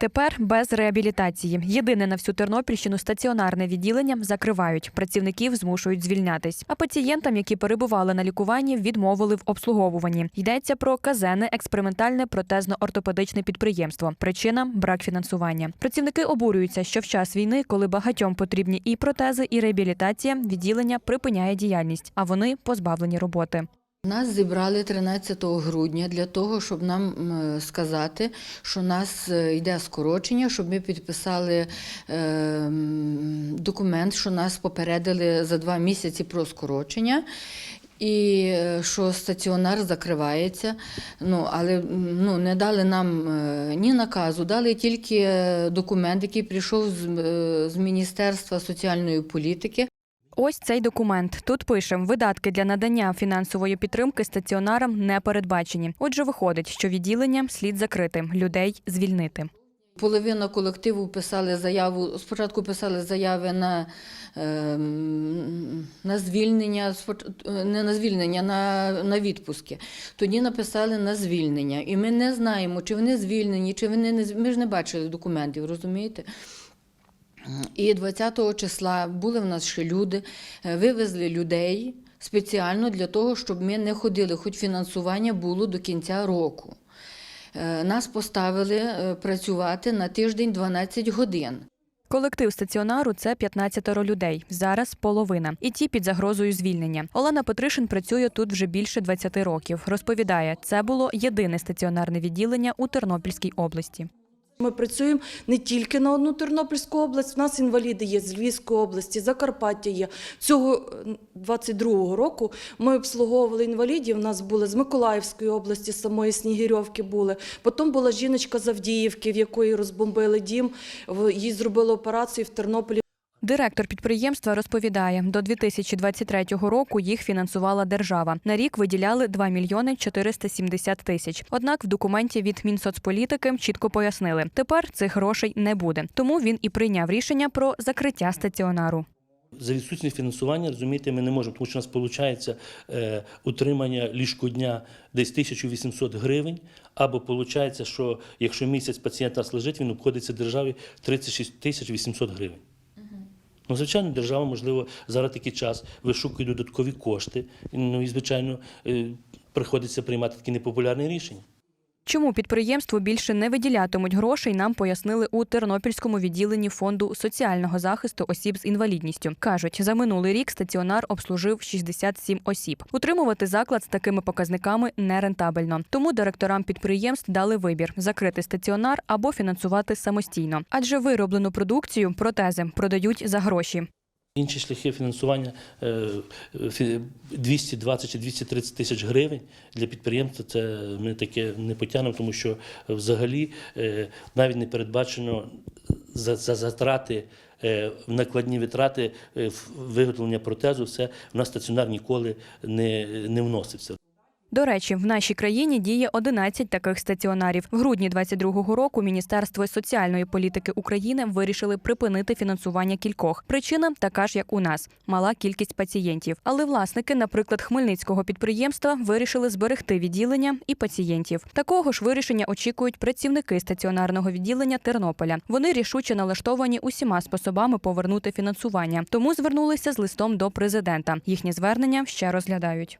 Тепер без реабілітації. Єдине на всю Тернопільщину стаціонарне відділення закривають. Працівників змушують звільнятись. А пацієнтам, які перебували на лікуванні, відмовили в обслуговуванні. Йдеться про казенне експериментальне протезно-ортопедичне підприємство. Причина брак фінансування. Працівники обурюються, що в час війни, коли багатьом потрібні і протези, і реабілітація, відділення припиняє діяльність, а вони позбавлені роботи. Нас зібрали 13 грудня для того, щоб нам сказати, що нас е, йде скорочення, щоб ми підписали е, документ, що нас попередили за два місяці про скорочення. І е, що стаціонар закривається, ну але ну не дали нам ні наказу, дали тільки документ, який прийшов з, з Міністерства соціальної політики. Ось цей документ. Тут пишемо, видатки для надання фінансової підтримки стаціонарам не передбачені. Отже, виходить, що відділення слід закрити, людей звільнити. Половина колективу писали заяву. Спочатку писали заяви на, ем, на звільнення, не на звільнення, на, на відпуски. Тоді написали на звільнення. І ми не знаємо, чи вони звільнені, чи вони не Ми ж не бачили документів, розумієте? І 20 числа були в нас ще люди, е, вивезли людей спеціально для того, щоб ми не ходили, хоч фінансування було до кінця року. Е, Нас поставили е, працювати на тиждень 12 годин. Колектив стаціонару це 15 людей. Зараз половина. І ті під загрозою звільнення. Олена Петришин працює тут вже більше 20 років. Розповідає, це було єдине стаціонарне відділення у Тернопільській області. Ми працюємо не тільки на одну Тернопільську область. У нас інваліди є з Львівської області, Закарпаття є. Цього е, 22-го року ми обслуговували інвалідів. У нас були з Миколаївської області, самої Снігирьовки були. Потім була жіночка з Авдіївки, в якої розбомбили дім. Їй зробили операцію в Тернополі. Директор підприємства розповідає, до 2023 року їх фінансувала держава. На рік виділяли 2 мільйони 470 тисяч. Однак в документі від Мінсоцполітики чітко пояснили, тепер цих грошей не буде. Тому він і прийняв рішення про закриття стаціонару. За відсутність фінансування, розумієте, ми не можемо, тому що у нас виходить е, утримання ліжкодня десь 1800 гривень, або виходить, що якщо місяць пацієнт у нас лежить, він обходиться державі 36 тисяч 800 гривень. Ну, звичайно, держава, можливо, зараз такий час вишукує додаткові кошти. Ну і, звичайно, е, приходиться приймати такі непопулярні рішення. Чому підприємству більше не виділятимуть грошей, нам пояснили у Тернопільському відділенні фонду соціального захисту осіб з інвалідністю. кажуть, за минулий рік стаціонар обслужив 67 осіб. Утримувати заклад з такими показниками нерентабельно. Тому директорам підприємств дали вибір закрити стаціонар або фінансувати самостійно, адже вироблену продукцію протези продають за гроші. Інші шляхи фінансування е, фі- 220 чи 230 тисяч гривень для підприємства це ми таке не потягнемо, тому що взагалі е, навіть не передбачено за, за затрати. е, Накладні витрати е, виготовлення протезу, все в нас стаціонар ніколи не, не вносився. До речі, в нашій країні діє 11 таких стаціонарів. В грудні 22-го року Міністерство соціальної політики України вирішили припинити фінансування кількох. Причина така ж, як у нас мала кількість пацієнтів. Але власники, наприклад, хмельницького підприємства, вирішили зберегти відділення і пацієнтів. Такого ж вирішення очікують працівники стаціонарного відділення Тернополя. Вони рішуче налаштовані усіма способами повернути фінансування, тому звернулися з листом до президента. Їхнє звернення ще розглядають.